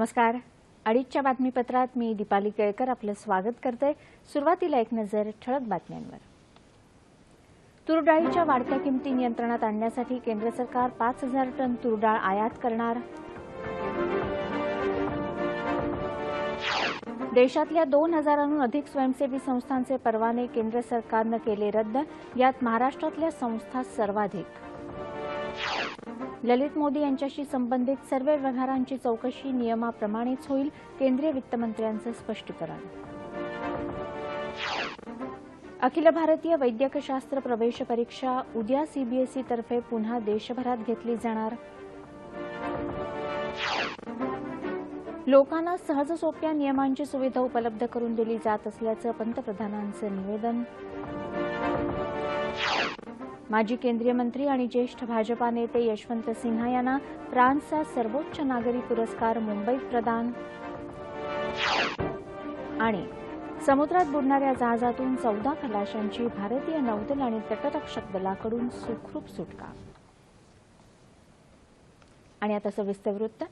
नमस्कार. अडीचच्या बातमीपत्रात मी दीपाली केळकर आपलं स्वागत करते. सुरुवातीला एक नजर ठळक बातम्यांवर. तुरडाळीच्या वाढत्या किमती नियंत्रणात आणण्यासाठी केंद्र सरकार पाच हजार टन तुरडाळ आयात करणार? देशातल्या दोन हजारांहून अधिक स्वयंसेवी संस्थांचे परवाने केंद्र सरकारनं केले रद्द यात महाराष्ट्रातल्या संस्था सर्वाधिक. ललित मोदी यांच्याशी संबंधित सर्व व्यवहारांची चौकशी नियमाप्रमाणेच होईल केंद्रीय वित्तमंत्र्यांचं स्पष्टीकरण. अखिल भारतीय वैद्यकशास्त्र प्रवेश परीक्षा उद्या सीबीएसईतर्फे पुन्हा देशभरात घेतली जाणार. लोकांना सहज सोप्या नियमांची सुविधा उपलब्ध करून दिली जात असल्याचं पंतप्रधानांचं निवेदन. माजी केंद्रीय मंत्री आणि ज्येष्ठ भाजपा नेते यशवंत सिन्हा यांना फ्रान्सचा सर्वोच्च नागरी पुरस्कार मुंबईत प्रदान. आणि समुद्रात बुडणाऱ्या जहाजातून चौदा खलाशांची भारतीय नौदल आणि तटरक्षक दलाकडून सुखरूप सुटका. आणि आता सविस्तर वृत्त.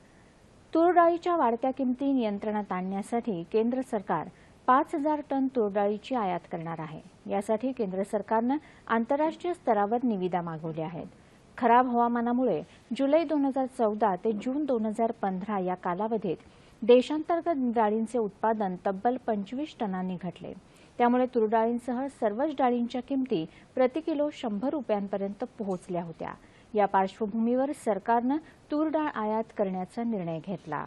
तूरडाळीच्या वाढत्या किमती नियंत्रणात आणण्यासाठी केंद्र सरकार पाच हजार टन तूरडाळीची आयात करणार आहे. यासाठी केंद्र सरकारनं आंतरराष्ट्रीय स्तरावर निविदा मागवल्या आहेत. खराब हवामानामुळे जुलै दोन हजार चौदा ते जून दोन हजार पंधरा या कालावधीत देशांतर्गत डाळींचे उत्पादन तब्बल पंचवीस टनांनी घटले. त्यामुळे तुरडाळींसह सर्वच डाळींच्या किमती प्रति किलो शंभर रुपयांपर्यंत पोहोचल्या होत्या. या पार्श्वभूमीवर सरकारनं तूर डाळ आयात करण्याचा निर्णय घेतला.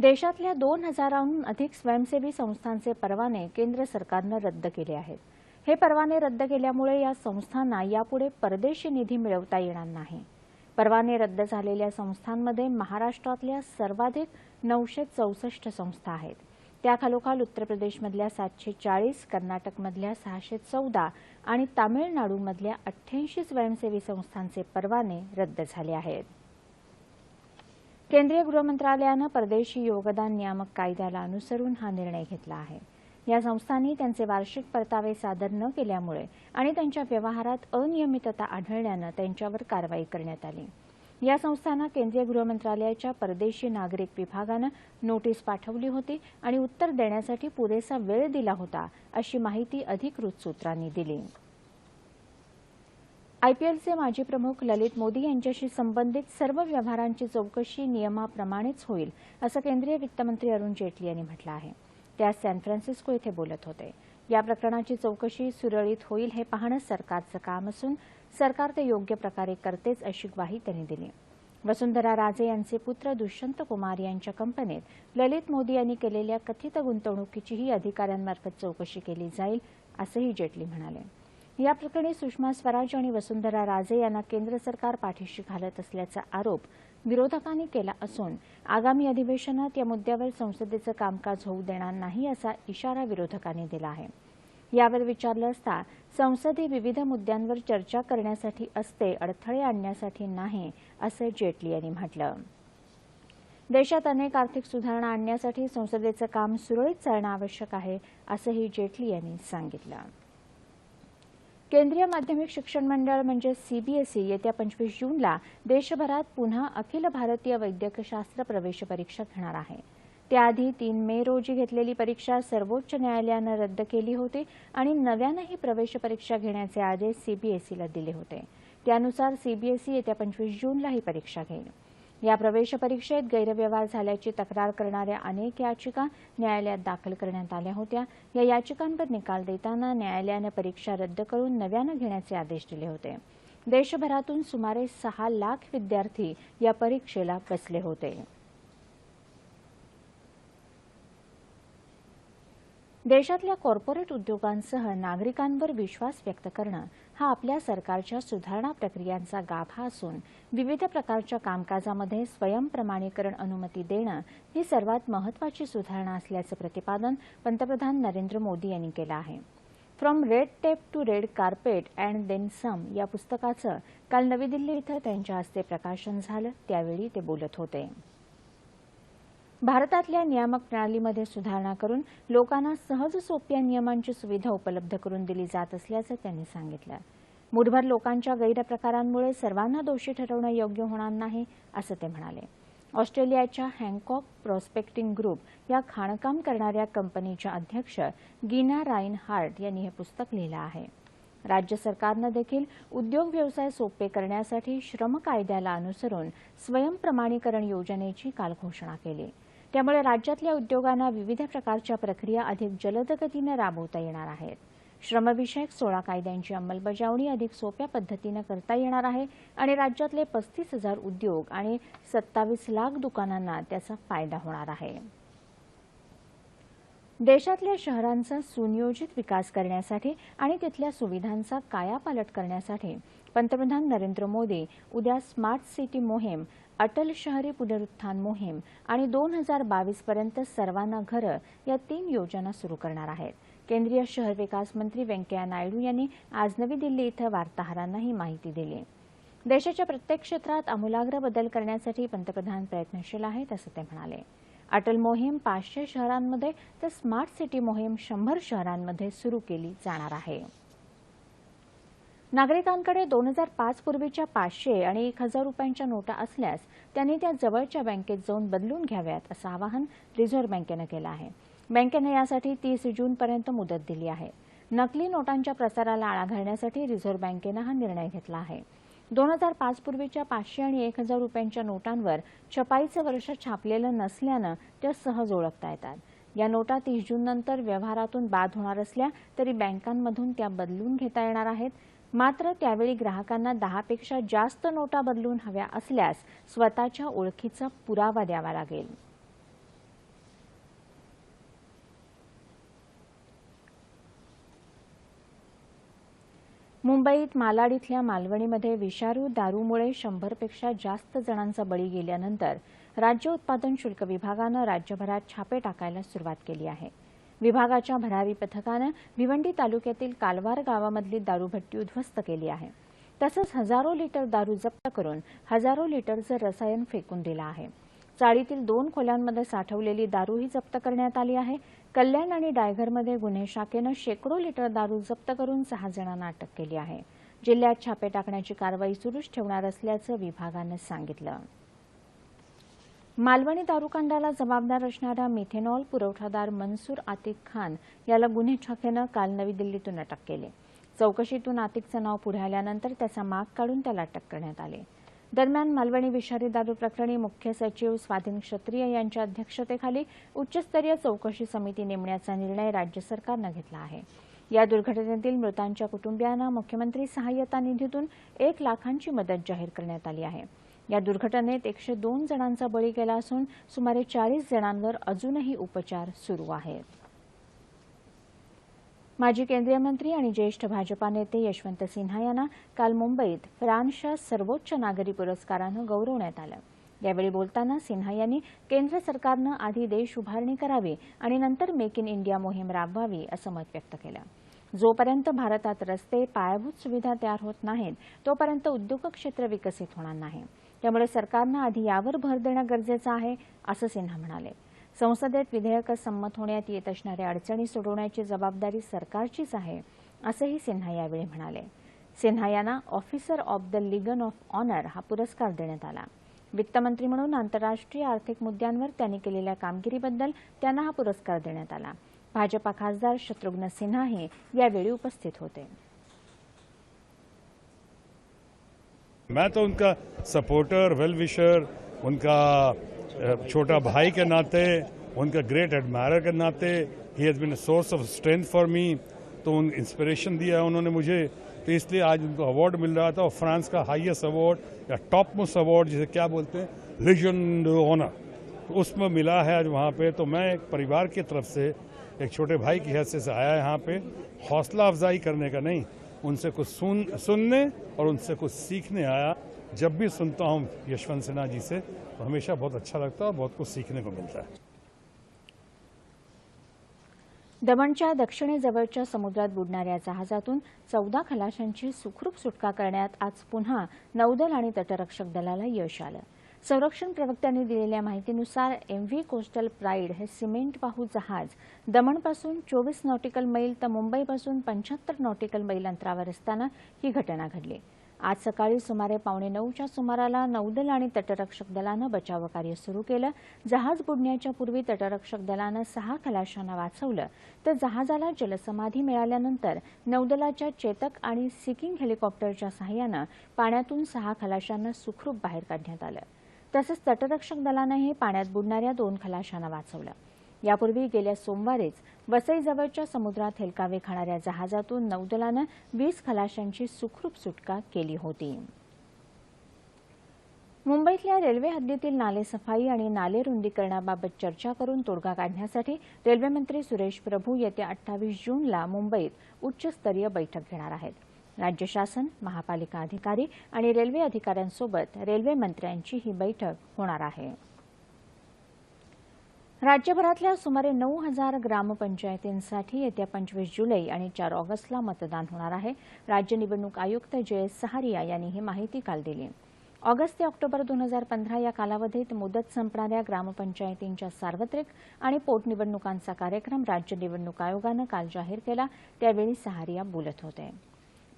देशातल्या दोन हजारांहून अधिक स्वयंसेवी संस्थांचे परवाने केंद्र सरकारनं रद्द केले आहेत. हे परवाने रद्द केल्यामुळे या संस्थांना यापुढे परदेशी निधी मिळवता येणार नाही. परवाने रद्द झालेल्या संस्थांमध्ये महाराष्ट्रातल्या सर्वाधिक नऊशे चौसष्ट संस्था आहेत. त्याखालोखाल उत्तर प्रदेशमधल्या सातशे चाळीस कर्नाटकमधल्या सहाशे चौदा आणि तामिळनाडूमधल्या अठ्ठ्याऐंशी स्वयंसेवी संस्थांचे परवाने रद्द झाले आहेत. केंद्रीय गृहमंत्रालयानं परदेशी योगदान नियामक कायद्याला अनुसरून हा निर्णय घेतला आहे. या संस्थांनी त्यांचे वार्षिक परतावे सादर न केल्यामुळे आणि त्यांच्या व्यवहारात अनियमितता आढळल्यानं त्यांच्यावर कारवाई करण्यात आली. या संस्थांना केंद्रीय गृहमंत्रालयाच्या परदेशी नागरिक विभागानं नोटीस पाठवली होती आणि उत्तर देण्यासाठी पुरेसा वेळ दिला होता अशी माहिती अधिकृत सूत्रांनी दिली. आयपीएलचे माजी प्रमुख ललित मोदी यांच्याशी संबंधित सर्व व्यवहारांची चौकशी नियमाप्रमाणेच होईल असं केंद्रीय वित्तमंत्री अरुण जेटली यांनी म्हटलं आहे. ते आज सॅन फ्रान्सिस्को इथे बोलत होते. या प्रकरणाची चौकशी सुरळीत होईल हे पाहणं सरकारचं काम असून सरकार ते योग्य प्रकारे करतेच अशी ग्वाही त्यांनी दिली. वसुंधरा राजे यांचे पुत्र दुष्यंत कुमार यांच्या कंपनीत ललित मोदी यांनी केलेल्या कथित गुंतवणुकीचीही अधिकाऱ्यांमार्फत चौकशी केली जाईल असंही जेटली म्हणाले. या प्रकरणी सुषमा स्वराज आणि वसुंधरा राजे यांना केंद्र सरकार पाठीशी घालत असल्याचा आरोप विरोधकांनी केला असून आगामी अधिवेशनात या मुद्द्यावर संसदेचं कामकाज होऊ देणार नाही असा इशारा विरोधकांनी दिला आहे. यावर विचारलं असता संसद ही विविध मुद्द्यांवर चर्चा करण्यासाठी असते अडथळे आणण्यासाठी नाही असं जेटली यांनी म्हटलं. देशात अनेक आर्थिक सुधारणा आणण्यासाठी संसदेचं काम सुरळीत चालणं आवश्यक आहे असंही जेटली यांनी सांगितलं. केंद्रीय माध्यमिक शिक्षण मंडळ म्हणजे सीबीएसई येत्या पंचवीस जूनला देशभरात पुन्हा अखिल भारतीय वैद्यकशास्त्र प्रवेश परीक्षा घेणार आहे. त्याआधी तीन मे रोजी घेतलेली परीक्षा सर्वोच्च न्यायालयानं रद्द केली होती आणि नव्यानं ही प्रवेश परीक्षा घेण्याचे आदेश सीबीएसईला दिले होते. त्यानुसार सीबीएसई येत्या पंचवीस जूनला ही परीक्षा घेईल. या प्रवेश परीक्षेत गैरव्यवहार झाल्याची तक्रार करणाऱ्या अनेक याचिका न्यायालयात दाखल करण्यात आल्या होत्या. या याचिकांवर निकाल देताना न्यायालयानं परीक्षा रद्द करून नव्यानं घेण्याचे आदेश दिले होते. देशभरातून सुमारे सहा लाख विद्यार्थी या परीक्षेला बसले होते. देशातल्या कॉर्पोरेट उद्योगांसह नागरिकांवर विश्वास व्यक्त करणं हा आपल्या सरकारच्या सुधारणा प्रक्रियांचा गाभा असून विविध प्रकारच्या कामकाजामध्ये स्वयंप्रमाणीकरण अनुमती देणं ही सर्वात महत्वाची सुधारणा असल्याचं प्रतिपादन पंतप्रधान नरेंद्र मोदी यांनी केलं आहे. From red tape to red carpet and then some या पुस्तकाचं काल नवी दिल्ली इथं त्यांच्या हस्ते प्रकाशन झालं. त्यावेळी ते बोलत होते. भारतातल्या नियामक प्रणालीमध्ये सुधारणा करून लोकांना सहज सोप्या नियमांची सुविधा उपलब्ध करून दिली जात असल्याचं त्यांनी सांगितलं. मुठभर लोकांच्या गैरप्रकारांमुळे सर्वांना दोषी ठरवणं योग्य होणार नाही असं ते म्हणाले. ऑस्ट्रेलियाच्या हँकॉक प्रॉस्पेक्टिंग ग्रुप या खाणकाम करणाऱ्या कंपनीच्या अध्यक्ष गीना राईन हार्ट यांनी हे पुस्तक लिहिलं आहे. राज्य सरकारनं देखील उद्योग व्यवसाय सोपे करण्यासाठी श्रम कायद्याला अनुसरून स्वयंप्रमाणीकरण योजनेची काल घोषणा केली. त्यामुळे राज्यातल्या उद्योगांना विविध प्रकारच्या प्रक्रिया अधिक जलद गतीनं राबवता येणार आहेत. श्रमविषयक सोळा कायद्यांची अंमलबजावणी अधिक सोप्या पद्धतीनं करता येणार आहे आणि राज्यातले पस्तीस हजार उद्योग आणि सत्तावीस लाख दुकानांना त्याचा फायदा होणार आहे. देशातल्या शहरांचा सुनियोजित विकास करण्यासाठी आणि तिथल्या सुविधांचा कायापालट करण्यासाठी पंतप्रधान नरेंद्र मोदी उद्या स्मार्ट सिटी मोहीम अटल शहरी पुनरुत्थान मोहीम आणि दोन हजार बावीस पर्यंत सर्वांना घरं या तीन योजना सुरू करणार आहेत. केंद्रीय शहर विकास मंत्री व्यंकय्या नायडू यांनी आज नवी दिल्ली इथं वार्ताहरांना ही माहिती दिली. देशाच्या प्रत्येक क्षेत्रात आमूलाग्र बदल करण्यासाठी पंतप्रधान प्रयत्नशील आहेत असं ते म्हणाले. अटल मोहीम पाचशे शहरांमध्ये तर स्मार्ट सिटी मोहीम शंभर शहरांमध्ये सुरू केली जाणार आहे. नागरिकांकडे दोन हजार पाच पूर्वीच्या पाचशे आणि एक हजार रुपयांच्या नोटा असल्यास त्यांनी त्या जवळच्या बँकेत जाऊन बदलून घ्याव्यात असं आवाहन रिझर्व्ह बँकेनं केलं आहे. बँकेनं यासाठी तीस जूनपर्यंत मुदत दिली आहे. नकली नोटांच्या प्रसाराला आळा घालण्यासाठी रिझर्व्ह बँकेनं हा निर्णय घेतला आहे. दोन हजार पाच पूर्वीच्या पाचशे आणि एक हजार रुपयांच्या नोटांवर छपाईचं वर्ष छापलेलं नसल्यानं त्या सहज ओळखता येतात. या नोटा तीस जून नंतर व्यवहारातून बाद होणार असल्या तरी बँकांमधून त्या बदलून घेता येणार आहेत. मात्र त्यावेळी ग्राहकांना दहापेक्षा जास्त नोटा बदलून हव्या असल्यास स्वतःच्या ओळखीचा पुरावा द्यावा लागेल. मुंबईत मालाड इथल्या मालवणीमध्ये विषारू दारूमुळे शंभरपेक्षा जास्त जणांचा बळी गेल्यानंतर राज्य उत्पादन शुल्क विभागानं राज्यभरात छापे टाकायला सुरुवात केली आहे. विभागाच्या भरारी पथकानं भिवंडी तालुक्यातील कालवार गावामधली दारूभट्टी उद्ध्वस्त केली आहे. तसंच हजारो लिटर दारू जप्त करून हजारो लिटरचं रसायन फेकून दिलं आहे. चाळीतील दोन खोल्यांमध्ये साठवलेली दारूही जप्त करण्यात आली आहे. कल्याण आणि डायघरमध्ये गुन्हे शाखेनं शेकडो लिटर दारू जप्त करून सहा जणांना अटक केली आहे. जिल्ह्यात छापे टाकण्याची कारवाई सुरूच ठेवणार असल्याचं विभागानं सांगितलं. मालवणी दारुकांडाला जबाबदार असणारा मिथेनॉल पुरवठादार मनसूर आतिक खान याला गुन्हे शाखेनं काल नवी दिल्लीतून अटक केली. चौकशीतून आतिकचं नाव पुढे आल्यानंतर त्याचा माग काढून त्याला अटक करण्यात आली. दरम्यान मालवणी विषारी दारू प्रकरणी मुख्य सचिव स्वाधीन क्षत्रिय यांच्या अध्यक्षतेखाली उच्चस्तरीय चौकशी समिती नेमण्याचा निर्णय राज्य सरकारनं घेतला आहे. या दुर्घटनेतील मृतांच्या कुटुंबियांना मुख्यमंत्री सहाय्यता निधीतून एक लाखांची मदत जाहीर करण्यात आली आहे. या दुर्घटनेत एकशे दोन जणांचा बळी गेला असून सुमारे चाळीस जणांवर अजूनही उपचार सुरू आहेत. माजी केंद्रीय मंत्री आणि ज्येष्ठ भाजपा नेते यशवंत सिन्हा यांना काल मुंबईत फ्रान्सच्या सर्वोच्च नागरी पुरस्कारानं गौरवण्यात आलं. यावेळी बोलताना सिन्हा यांनी केंद्र सरकारनं आधी देश उभारणी करावी आणि नंतर मेक इन इंडिया मोहीम राबवावी असं मत व्यक्त केलं. जोपर्यंत भारतात रस्ते पायाभूत सुविधा तयार होत नाहीत तोपर्यंत उद्योग क्षेत्र विकसित होणार नाही. त्यामुळे सरकारनं आधी यावर भर देणं गरजेचं आहे असं सिन्हा म्हणाले. संसदेत विधेयकं संमत होण्यात येत असणाऱ्या अडचणी सोडवण्याची जबाबदारी सरकारचीच आहे असंही सिन्हा यावेळी म्हणाले. सिन्हा यांना officer of the legion of honour हा पुरस्कार देण्यात आला. वित्तमंत्री म्हणून आंतरराष्ट्रीय आर्थिक मुद्द्यांवर त्यांनी केलेल्या कामगिरीबद्दल त्यांना हा पुरस्कार देण्यात आला. भाजपा खासदार शत्रुघ्न सिन्हाही यावेळी उपस्थित होते. मैं तो उनका सपोर्टर वेल विशर उनका छोटा भाई के नाते, उनका ग्रेट एडमायर के नाते he has been source of strength for me तो उन इंस्पिरेशन दिया है उन्होंने मुझे। तो इसलिए आज उनको अवार्ड मिल रहा था और फ्रांस का हाईएस्ट अवार्ड या टॉप मोस्ट अवार्ड जिसे क्या बोलते हैं लिजन ऑनर तो उसमें मिला है आज वहाँ पे तो मैं एक परिवार की तरफ़ से, एक छोटे भाई की हैसियत से आया यहाँ पे, हौसला अफजाई करने का नहीं उनसे कुछ सुन सुनने और उनसे कुछ सीखने आया। जब भी सुनता हूँ यशवंत सिन्हा जी से तो हमेशा बहुत अच्छा लगता है और बहुत कुछ सीखने को मिलता है। दमणच्या दक्षिणेजवळच्या समुद्रात बुडणाऱ्या जहाजातून चौदा खलाशांची सुखरूप सुटका करण्यात आज पुन्हा नौदल आणि तटरक्षक दलाला यश आलं. संरक्षण प्रवक्त्यांनी दिलेल्या माहितीनुसार एम व्ही कोस्टल प्राईड हे सिमेंट वाहू जहाज दमणपासून चोवीस नॉटिकल मैल तर मुंबईपासून पंच्याहत्तर नॉटिकल मैल अंतरावर असताना ही घटना घडली. आज सकाळी सुमारे पावणे नऊच्या सुमाराला नौदल आणि तटरक्षक दलानं बचाव कार्य सुरू केलं. जहाज बुडण्याच्या पूर्वी तटरक्षक दलानं सहा खलाशांना वाचवलं. तर जहाजाला जलसमाधी मिळाल्यानंतर नौदलाच्या चेतक आणि सिकिंग हेलिकॉप्टरच्या सहाय्यानं पाण्यातून सहा खलाशांना सुखरूप बाहेर काढण्यात आलं. तसंच तटरक्षक दलानंही पाण्यात बुडणाऱ्या दोन खलाशांना वाचवलं. यापूर्वी गेल्या सोमवारीच वसईजवळच्या समुद्रात हेलकावे खाणाऱ्या जहाजातून नौदलानं वीस खलाशांची सुखरूप सुटका केली होती. मुंबईतल्या रेल्वे हद्दीतील नालेसफाई आणि नाले रुंदीकरणाबाबत चर्चा करून तोडगा काढण्यासाठी रेल्वेमंत्री सुरेश प्रभू येत्या अठ्ठावीस जूनला मुंबईत उच्चस्तरीय बैठक घेणार आहेत. राज्य शासन महापालिका अधिकारी आणि रेल्वे अधिकाऱ्यांसोबत रेल्वे मंत्र्यांची ही बैठक होणार आहे. राज्यभरातल्या सुमारे नऊ हजार ग्रामपंचायतींसाठी येत्या पंचवीस जुलै आणि चार ऑगस्टला मतदान होणार आहे. राज्य निवडणूक आयुक्त जयेश सहारिया यांनी ही माहिती काल दिली. ऑगस्ट ते ऑक्टोबर दोन हजार पंधरा या कालावधीत मुदत संपणाऱ्या ग्रामपंचायतींच्या सार्वत्रिक आणि पोटनिवडणुकांचा कार्यक्रम राज्य निवडणूक आयोगानं काल जाहीर केला. त्यावेळी सहारिया बोलत होते.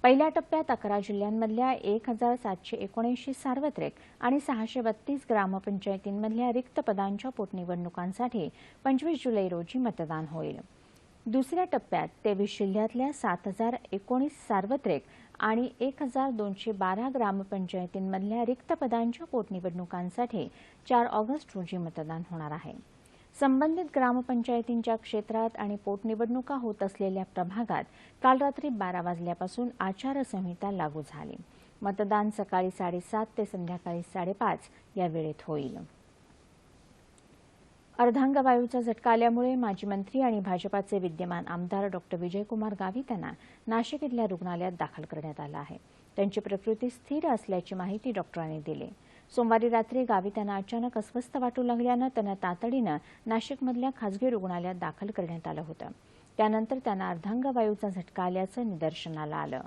पहिल्या टप्प्यात अकरा जिल्ह्यांमधल्या एक हजार सातशे एकोणऐंशी सार्वत्रिक आणि सहाशे बत्तीस ग्रामपंचायतींमधल्या रिक्त पदांच्या पोटनिवडणुकांसाठी पंचवीस जुलै रोजी मतदान होईल. दुसऱ्या टप्प्यात तेवीस जिल्ह्यातल्या सात हजार एकोणीस सार्वत्रिक आणि एक हजार दोनशे बारा ग्रामपंचायतींमधल्या रिक्त पदांच्या पोटनिवडणुकांसाठी चार ऑगस्ट रोजी मतदान होणार आहे. संबंधित ग्रामपंचायतींच्या क्षेत्रात आणि पोटनिवडणुका होत असलेल्या प्रभागात काल रात्री बारा वाजल्यापासून आचारसंहिता लागू झाली. मतदान सकाळी साडेसात ते संध्याकाळी साडेपाच या वेळेत होईल. अर्धांगवायूचा झटका आल्यामुळे माजी मंत्री आणि भाजपाचे विद्यमान आमदार डॉक्टर विजयकुमार गावित यांना नाशिक इथल्या रुग्णालयात दाखल करण्यात आलं आहे. त्यांची प्रकृती स्थिर असल्याची माहिती डॉक्टरांनी दिली. सोमवारी रात्री गावी त्यांना अचानक अस्वस्थ वाटू लागल्यानं त्यांना तातडीनं नाशिकमधल्या खासगी रुग्णालयात दाखल करण्यात आलं होतं. त्यानंतर त्यांना अर्धांगवायूचा झटका आल्याचं निदर्शनाला आलं.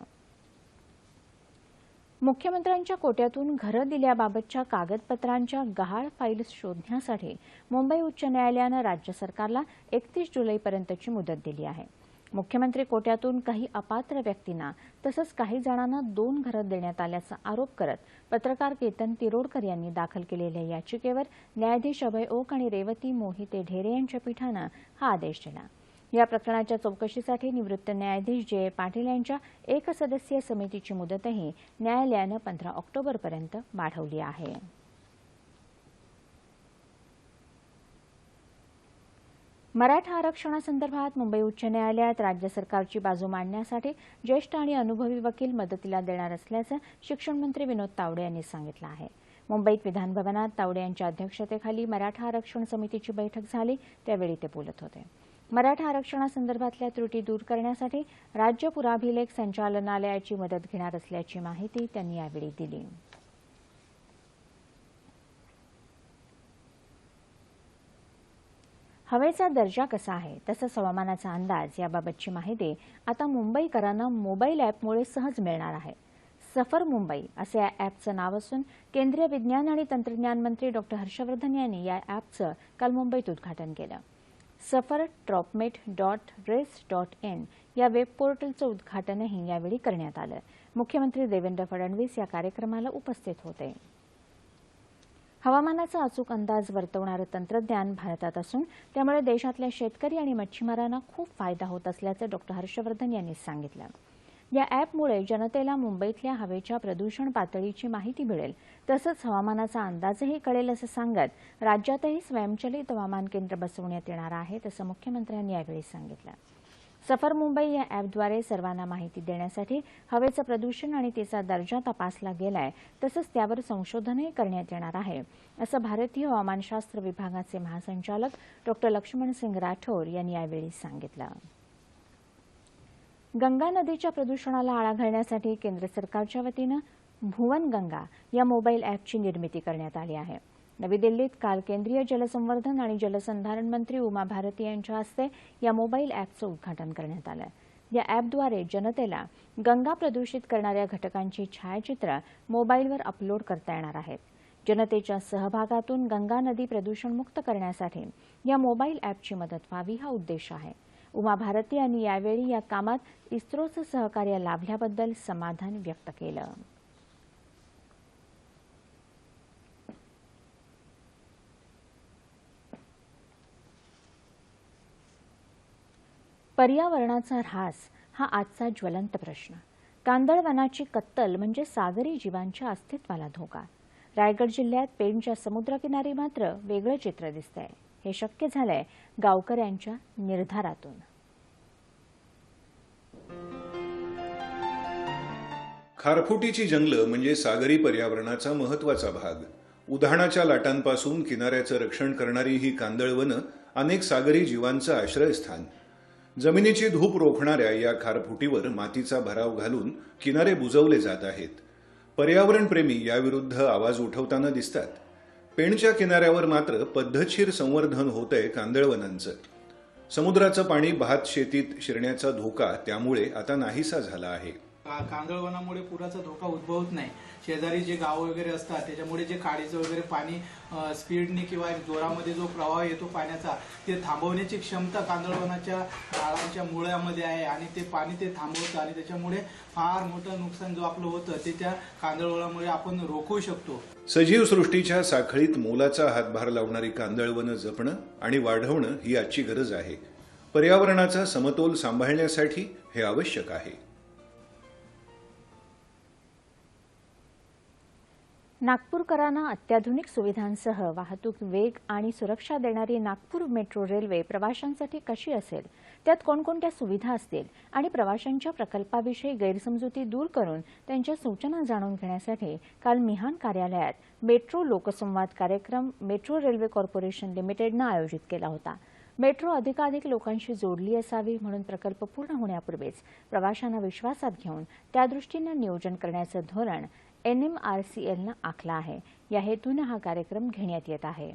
मुख्यमंत्र्यांच्या कोट्यातून घरं दिल्याबाबतच्या कागदपत्रांच्या गहाळ फाईल्स शोधण्यासाठी मुंबई उच्च न्यायालयानं राज्य सरकारला एकतीस जुलैपर्यंतची मुदत दिली आहे. मुख्यमंत्री कोट्यातून काही अपात्र व्यक्तींना तसंच काही जणांना दोन घरं देण्यात आल्याचा आरोप करत पत्रकार केतन तिरोडकर यांनी दाखल केलेल्या याचिकेवर न्यायाधीश अभय ओक आणि रेवती मोहिते ढेरे यांच्या पीठानं हा आदेश दिला. या प्रकरणाच्या चौकशीसाठी निवृत्त न्यायाधीश जे ए पाटील यांच्या एक सदस्यीय समितीची मुदतही न्यायालयानं पंधरा ऑक्टोबरपर्यंत वाढवली आहे. मराठा आरक्षणासंदर्भात मुंबई उच्च न्यायालयात राज्य सरकारची बाजू मांडण्यासाठी ज्येष्ठ आणि अनुभवी वकील मदतीला देणार असल्याचं शिक्षण मंत्री विनोद तावडे यांनी सांगितलं आहे. मुंबईत विधानभवनात तावडे यांच्या अध्यक्षतेखाली मराठा आरक्षण समितीची बैठक झाली त्यावेळी ते बोलत होते. मराठा आरक्षणासंदर्भातल्या त्रुटी दूर करण्यासाठी राज्य पुराभिलेख संचालनालयाची मदत घेणार असल्याची माहिती त्यांनी यावेळी दिली. हवेचा दर्जा कसा आहे? तसंच हवामानाचा अंदाज याबाबतची माहिती आता मुंबईकरांना मोबाईल ॲपमुळे सहज मिळणार आहे. सफर मुंबई असं या ॲपचं नाव असून केंद्रीय विज्ञान आणि तंत्रज्ञान मंत्री डॉक्टर हर्षवर्धन यांनी या ॲपचं काल मुंबईत उद्घाटन केलं. सफर ट्रॉपमेट डॉट रेस डॉट इन या वेब पोर्टलचं उद्घाटनही यावेळी करण्यात आलं. मुख्यमंत्री देवेंद्र फडणवीस या कार्यक्रमाला उपस्थित होते. हवामानाचा अचूक अंदाज वर्तवणारं तंत्रज्ञान भारतात असून त्यामुळे देशातल्या शेतकरी आणि मच्छीमारांना खूप फायदा होत असल्याचं डॉक्टर हर्षवर्धन यांनी सांगितलं. या ॲपमुळे जनतेला मुंबईतल्या हवेच्या प्रदूषण पातळीची माहिती मिळेल. तसंच हवामानाचा अंदाजही कळेल असं सांगत राज्यातही स्वयंचलित हवामान केंद्र बसवण्यात येणार आहे तसं मुख्यमंत्र्यांनी यावेळी सांगितलं. सफर मुंबई या ॲपद्वारे सर्वांना माहिती देण्यासाठी हवेचं प्रदूषण आणि तिचा दर्जा तपासला गेलाय. तसंच त्यावर संशोधनही करण्यात येणार आहे. असं भारतीय हवामानशास्त्र विभागाचे महासंचालक डॉक्टर लक्ष्मण सिंग राठोर यांनी यावेळी सांगितलं. गंगा नदीच्या प्रदूषणाला आळा घालण्यासाठी केंद्र सरकारच्या वतीनं भुवन गंगा या मोबाईल ॲपची निर्मिती करण्यात आली आहे. नवी दिल्लीत काल केंद्रीय जलसंवर्धन आणि जलसंधारण मंत्री उमा भारती यांच्या हस्ते या मोबाईल ॲपचं उद्घाटन करण्यात आलं. या ॲपद्वारे जनतेला गंगा प्रदूषित करणाऱ्या घटकांची छायाचित्र मोबाईलवर अपलोड करता येणार आहेत. जनतेच्या सहभागातून गंगा नदी प्रदूषणमुक्त करण्यासाठी या मोबाईल ॲपची मदत व्हावी हा उद्देश आहे. उमा भारती यांनी यावेळी या कामात इस्रोचं सहकार्य लाभल्याबद्दल समाधान व्यक्त केलं. पर्यावरणाचा ऱ्हास हा आजचा ज्वलंत प्रश्न. कांदळवनाची कत्तल म्हणजे सागरी जीवांच्या अस्तित्वाला धोका. रायगड जिल्ह्यात पेणच्या समुद्रकिनारी मात्र वेगळं चित्र दिसतंय. हे शक्य झालंय गावकऱ्यांच्या निर्धारातून. खारफुटीची जंगलं म्हणजे सागरी पर्यावरणाचा महत्त्वाचा भाग. उधाणाच्या लाटांपासून किनाऱ्याचं रक्षण करणारी ही कांदळवनं अनेक सागरी जीवांचं आश्रयस्थान जमिनीची धूप रोखणाऱ्या या खारफुटीवर मातीचा भराव घालून किनारे बुजवले जात आहेत. पर्यावरणप्रेमी याविरुद्ध आवाज उठवताना दिसतात. पेणच्या किनाऱ्यावर मात्र पद्धतशीर संवर्धन होतंय कांदळवनांचं. समुद्राचं पाणी भात शेतीत शिरण्याचा धोका त्यामुळे आता नाहीसा झाला आहे. कांदळवनामुळे पुराचा धोका उद्भवत नाही. शेजारी जे गाव वगैरे असतात त्याच्यामुळे जे काळीचं वगैरे पाणी स्पीडने किंवा जोरामध्ये जो प्रवाह येतो पाण्याचा ते थांबवण्याची क्षमता कांदळवनाच्या झाडांच्या मुळ्यामध्ये आहे आणि ते पाणी ते थांबवतं आणि त्याच्यामुळे फार मोठं नुकसान जो आपलं होतं ते त्या कांदळवनामुळे आपण रोखू शकतो. सजीव सृष्टीच्या साखळीत मोलाचा हातभार लावणारी कांदळवनं जपणं आणि वाढवणं ही आजची गरज आहे. पर्यावरणाचा समतोल सांभाळण्यासाठी हे आवश्यक आहे. नागपूरकरांना अत्याधुनिक सुविधांसह वाहतूक वेग आणि सुरक्षा देणारी नागपूर मेट्रो रेल्वे प्रवाशांसाठी कशी असेल? त्यात कोणकोणत्या सुविधा असतील? आणि प्रवाशांच्या प्रकल्पाविषयी गैरसमजुती दूर करून त्यांच्या सूचना जाणून घेण्यासाठी काल मिहान कार्यालयात मेट्रो लोकसंवाद कार्यक्रम मेट्रो रेल्वे कॉर्पोरेशन लिमिटेडनं आयोजित केला होता. मेट्रो अधिकाधिक लोकांशी जोडली असावी म्हणून प्रकल्प पूर्ण होण्यापूर्वीच प्रवाशांना विश्वासात घेऊन त्यादृष्टीनं नियोजन करण्याचं धोरण एनएमआरसीएलनं आखला आहे. या हेतूनं हा कार्यक्रम घेण्यात येत आहे.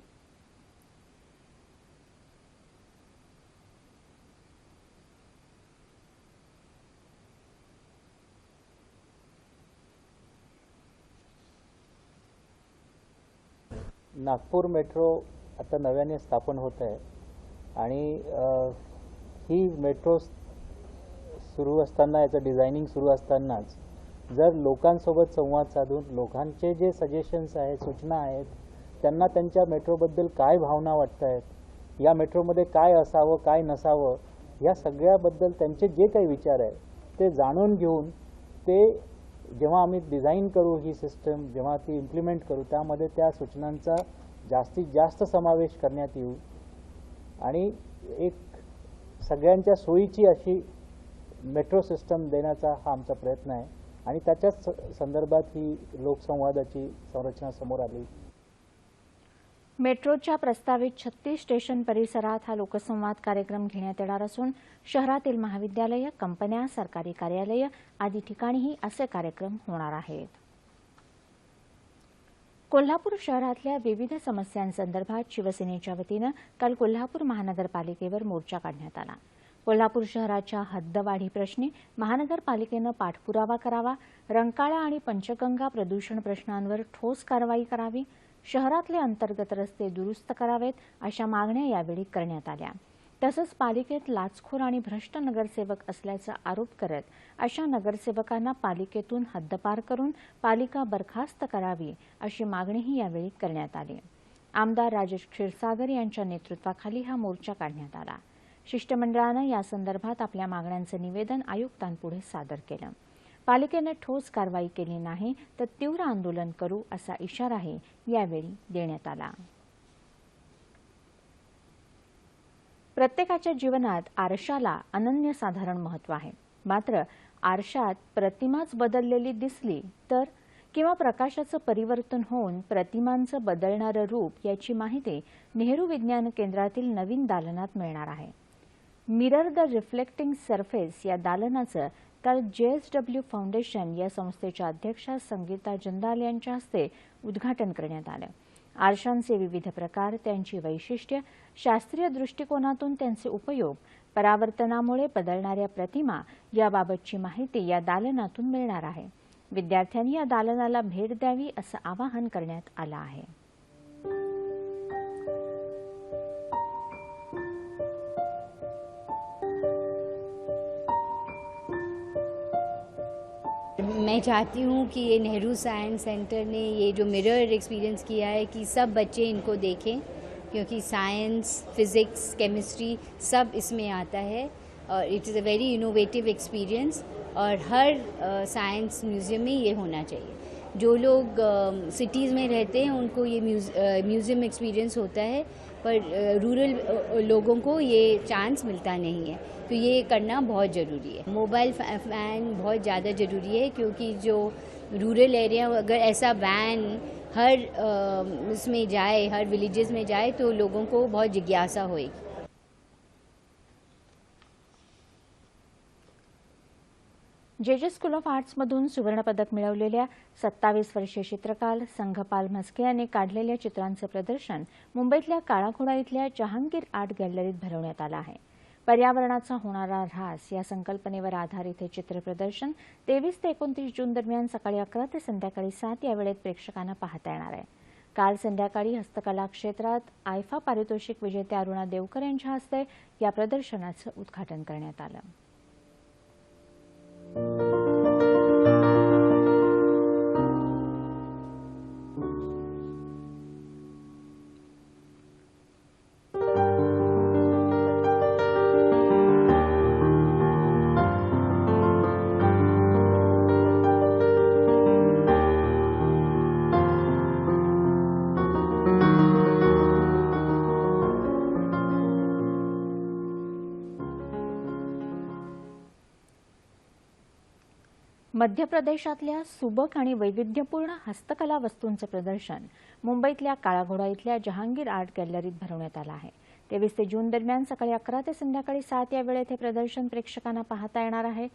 नागपूर मेट्रो आता नव्याने स्थापन होत आहे. आणि ही मेट्रो सुरू असताना याचं डिझायनिंग सुरू असतानाच जर लोकांसोबत संवाद साधून लोकांचे जे सजेशन्स आहेत सूचना आहेत त्यांना त्यांच्या मेट्रोबद्दल काय भावना वाटत आहेत या मेट्रोमध्ये काय असावं काय नसावं या सगळ्याबद्दल त्यांचे जे काही विचार आहे ते जाणून घेऊन ते जेव्हा आम्ही डिझाईन करू ही सिस्टम जेव्हा ती इम्प्लिमेंट करू त्यामध्ये त्या सूचनांचा जास्तीत जास्त समावेश करण्यात येऊ. आणि एक सगळ्यांच्या सोयीची अशी मेट्रो सिस्टम देण्याचा हा आमचा प्रयत्न आहे. आणि त्याच्याच स- संदर्भात ही लोकसंवादाची संरचना समोर आली. मेट्रोच्या प्रस्तावित छत्तीस स्टेशन परिसरात हा लोकसंवाद कार्यक्रम घेण्यात येणार असून शहरातील महाविद्यालयं कंपन्या सरकारी कार्यालयं आदी ठिकाणीही असे कार्यक्रम होणार आहेत. कोल्हापूर शहरातल्या विविध समस्यांसंदर्भात शिवसेनेच्या वतीनं काल कोल्हापूर महानगरपालिकेवर मोर्चा काढण्यात आला. कोल्हापूर शहराच्या हद्दवाढी प्रश्नी महानगरपालिकेनं पाठपुरावा करावा रंकाळा आणि पंचगंगा प्रदूषण प्रश्नांवर ठोस कारवाई करावी शहरातले अंतर्गत रस्ते दुरुस्त करावेत अशा मागण्या यावेळी करण्यात आल्या. तसंच पालिकेत लाचखोर आणि भ्रष्ट नगरसेवक असल्याचा आरोप करत अशा नगरसेवकांना पालिकेतून हद्दपार करून पालिका बरखास्त करावी अशी मागणीही यावेळी करण्यात आली. आमदार राजेश क्षीरसागर यांच्या नेतृत्वाखाली हा मोर्चा काढण्यात आला. शिष्टमंडळानं यासंदर्भात आपल्या मागण्यांचं निवेदन आयुक्तांपुढे सादर केलं. पालिकेनं ठोस कारवाई केली नाही तर तीव्र आंदोलन करू असा इशाराही यावेळी देण्यात आला. प्रत्येकाच्या जीवनात आरशाला अनन्यसाधारण महत्त्व आहे. मात्र आरशात प्रतिमाच बदललेली दिसली तर किंवा प्रकाशाचं परिवर्तन होऊन प्रतिमांचं बदलणारं रूप याची माहिती नेहरू विज्ञान केंद्रातील नवीन दालनात मिळणार आहे. मिरर द रिफ्लेक्टिंग सरफेस या दालनाचं काल जेएसडब्ल्यू फाउंडेशन या संस्थेच्या अध्यक्षा संगीता जंदाल यांच्या हस्ते उद्घाटन करण्यात आलं. आरशांचे विविध प्रकार त्यांची वैशिष्ट्य शास्त्रीय दृष्टिकोनातून त्यांचे उपयोग परावर्तनामुळे बदलणाऱ्या प्रतिमा याबाबतची माहिती या दालनातून मिळणार आहे. विद्यार्थ्यांनी या दालनाला भेट द्यावी असं आवाहन करण्यात आलं आहे. मैं चाहती हूँ कि ये नेहरू साइंस सेंटर ने ये जो मिरर एक्सपीरियंस किया है कि सब बच्चे इनको देखें, क्योंकि साइंस फिज़िक्स केमिस्ट्री सब इसमें आता है और it is a very innovative experience और हर साइंस म्यूज़ियम में ये होना चाहिए। जो लोग सिटीज़ में रहते हैं, उनको ये म्यूज़ियम एक्सपीरियंस होता है, पर रूरल लोगों को ये चांस मिलता नहीं है। तो ये करना बहुत ज़रूरी है। मोबाइल फ़ैन बहुत ज़्यादा ज़रूरी है, क्योंकि जो रूरल एरिया अगर ऐसा वैन हर इसमें जाए, हर विलेजेस में जाए तो लोगों को बहुत जिज्ञासा होएगी। जे जे स्कूल ऑफ आर्ट्समधून सुवर्णपदक मिळवलेल्या सत्तावीस वर्षीय चित्रकार संघपाल म्हस्के यांनी काढलेल्या चित्रांचं प्रदर्शन मुंबईतल्या काळाखोडा इथल्या जहांगीर आर्ट गॅलरीत भरवण्यात आलं आहे. पर्यावरणाचा होणारा ऱ्हास या संकल्पनेवर आधारित हे चित्र प्रदर्शन तेवीस ते एकोणतीस जून दरम्यान सकाळी अकरा ते संध्याकाळी सात या वेळेत प्रेक्षकांना पाहता येणार आहे. काल संध्याकाळी हस्तकला क्षेत्रात आयफा पारितोषिक विजेत्या अरुणा देवकर यांच्या हस्ते या प्रदर्शनाचं उद्घाटन करण्यात आलं. Thank you. मध्य प्रदेशातल्या सुबक आणि वैविध्यपूर्ण हस्तकला वस्तूंचं प्रदर्शन मुंबईतल्या काळाघोडा इथल्या जहांगीर आर्ट गॅलरीत भरवण्यात आलं आहे. तेवीस ते जून दरम्यान सकाळी अकरा ते संध्याकाळी सात या वेळेत हे प्रदर्शन प्रेक्षकांना पाहता येणार आहे.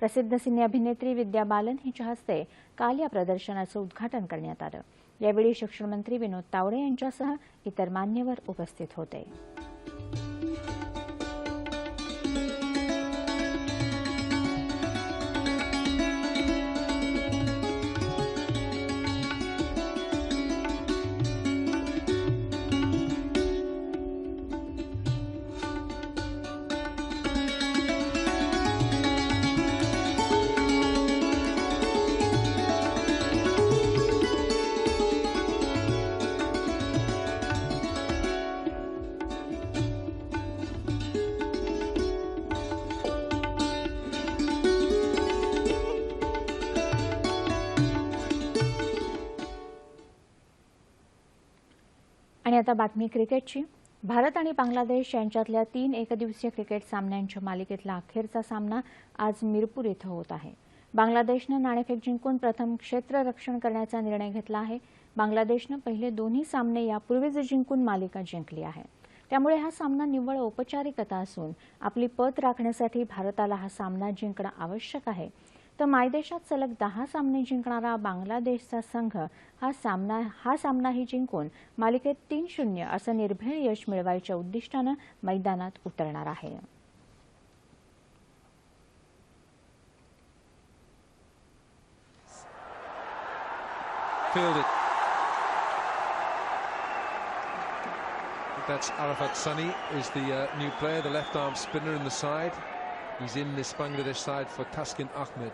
प्रसिद्ध सिने अभिनेत्री विद्या बालन हिच्या हस्ते काल या प्रदर्शनाचं उद्घाटन करण्यात आलं. यावेळी शिक्षण मंत्री विनोद तावडे यांच्यासह इतर मान्यवर उपस्थित होते. आणि आता बातमी क्रिकेटची. भारत आणि बांगलादेश यांच्यातल्या तीन एकदिवसीय क्रिकेट सामन्यांच्या मालिकेतला अखेरचा सामना आज मिरपूर इथं होत आहे. बांगलादेशनं नाणेफेक जिंकून प्रथम क्षेत्ररक्षण करण्याचा निर्णय घेतला आहे. बांगलादेशनं पहिले दोन्ही सामने यापूर्वीच जिंकून मालिका जिंकली आहे. त्यामुळे हा सामना निव्वळ औपचारिकता असून आपली पत राखण्यासाठी भारताला हा सामना जिंकणं आवश्यक आहे. तर मायदेशात सलग दहा सामने जिंकणारा बांगलादेशचा संघ हा सामना हा सामनाही जिंकून मालिकेत तीन शून्य असं निर्भेळ यश मिळवायच्या उद्दिष्टानं मैदानात उतरणार आहे fielded. That's Arafat Sunny who's the uh, new player, the left arm spinner in the side. He's in this Bangladesh side for Taskin Ahmed.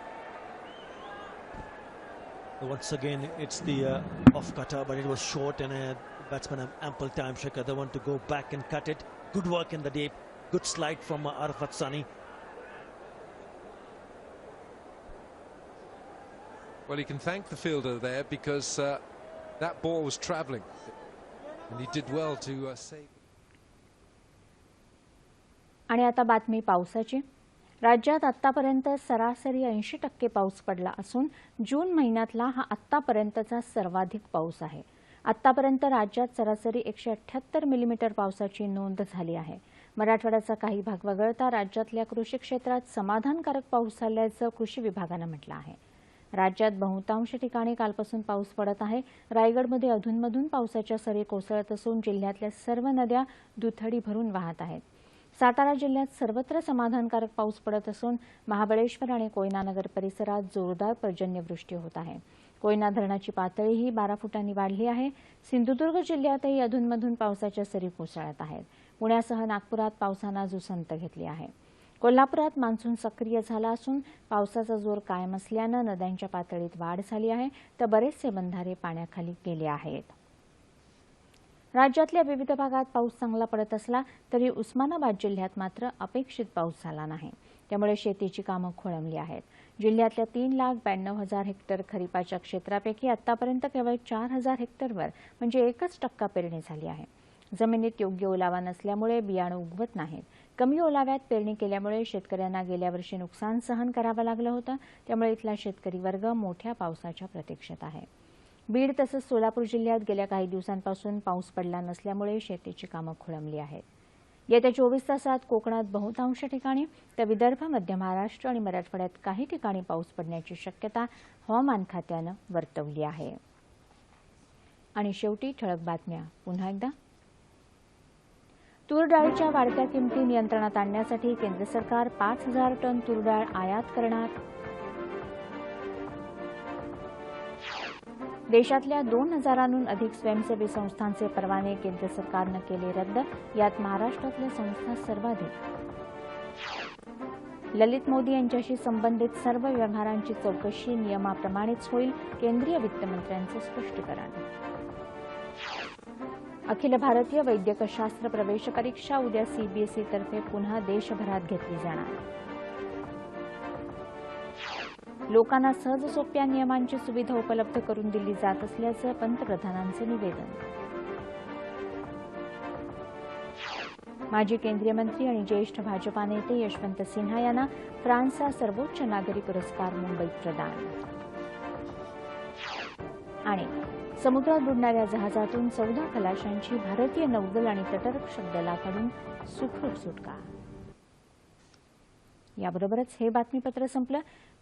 Once again, it's the uh, off cutter, but it was short and uh, batsman have ample time. Shekhar, they want to go back and cut it. Good work in the deep. Good slide from uh, Arafat Sani. Well, he can thank the fielder there because uh, that ball was travelling. And he did well to uh, save. आणि आता बातमी पावसाची राज्यात आतापर्यंत सरासरी ऐंशी टक्के पाऊस पडला असून जून महिन्यातला हा आतापर्यंतचा सर्वाधिक पाऊस आहे. आतापर्यंत राज्यात सरासरी एकशे अठ्याहत्तर मिलीमीटर पावसाची नोंद झाली आहे. मराठवाड्याचा काही भाग वगळता राज्यातल्या कृषी क्षेत्रात समाधानकारक पाऊस झाल्याचं कृषी विभागानं म्हटलं आहे. राज्यात बहुतांश ठिकाणी कालपासून पाऊस पडत आहे. रायगडमध्ये अधूनमधून पावसाच्या सरी कोसळत असून जिल्ह्यातल्या सर्व नद्या दुथडी भरून वाहत आहेत. सातारा जिल्ह्यात सर्वत्र समाधानकारक पाऊस पडत असून महाबळेश्वर आणि कोयनानगर परिसरात जोरदार पर्जन्यवृष्टी होत आहे. कोयना धरणाची पातळीही बारा फुटांनी वाढली आहे. सिंधुदुर्ग जिल्ह्यातही अधूनमधून पावसाच्या सरी कोसळत आहेत. पुण्यासह नागपुरात पावसानं जुसंत घेतली आहे. कोल्हापुरात मान्सून सक्रिय झाला असून पावसाचा जोर कायम असल्यानं नद्यांच्या पातळीत वाढ झाली आहे. तर बरेचसे बंधारे पाण्याखाली गेले आहेत. राज्यातल्या विविध भागात पाऊस चांगला पडत असला तरी उस्मानाबाद जिल्ह्यात मात्र अपेक्षित पाऊस झाला नाही. त्यामुळे शेतीची कामं खोळंबली आहेत. जिल्ह्यातल्या तीन लाख ब्याण्णव हजार हेक्टर खरीपाच्या क्षेत्रापैकी आतापर्यंत केवळ चार हजार हेक्टरवर म्हणजे एकच टक्का पेरणी झाली आहे. जमिनीत योग्य ओलावा नसल्यामुळे बियाणं उगवत नाहीत. कमी ओलाव्यात पेरणी केल्यामुळे शेतकऱ्यांना गेल्या वर्षी नुकसान सहन करावं लागलं होतं. त्यामुळे इथला शेतकरी वर्ग मोठ्या पावसाच्या प्रतीक्षेत आहे. बीड तसंच सोलापूर जिल्ह्यात गेल्या काही दिवसांपासून पाऊस पडला नसल्यामुळे शेतीची कामं खोळंबली आहेत. येत्या चोवीस तासात कोकणात बहुतांश ठिकाणी तर विदर्भ मध्य महाराष्ट्र आणि मराठवाड्यात काही ठिकाणी पाऊस पडण्याची शक्यता हवामान खात्यानं वर्तवली आहे. आणि शेवटी ठळक बातम्या. पुन्हा एकदा. तूर डाळीच्या वाढत्या किमती नियंत्रणात आणण्यासाठी केंद्र सरकार पाच हजार टन तूर डाळ आयात करणार. देशातल्या दोन हजारांहून अधिक स्वयंसेवी संस्थांचे परवाने केंद्र सरकारनं केले रद्द यात महाराष्ट्रातल्या संस्था सर्वाधिक. ललित मोदी यांच्याशी संबंधित सर्व व्यवहारांची चौकशी नियमाप्रमाणेच होईल केंद्रीय वित्तमंत्र्यांचं स्पष्टीकरण. अखिल भारतीय वैद्यकशास्त्र प्रवेश परीक्षा उद्या सीबीएसईतर्फे पुन्हा देशभरात घेतली जाणार. लोकांना सहज सोप्या नियमांची सुविधा उपलब्ध करून दिली जात असल्याचं पंतप्रधानांचं निवेदन. माजी केंद्रीय मंत्री आणि ज्येष्ठ भाजपा नेते यशवंत सिन्हा यांना फ्रान्सचा सर्वोच्च नागरी पुरस्कार मुंबईत प्रदान. आणि समुद्रात बुडणाऱ्या जहाजातून चौदा खलाशांची भारतीय नौदल आणि तटरक्षक दलाकडून सुखरूप सुटका. याबरोबरच हे बातमीपत्र संपलं.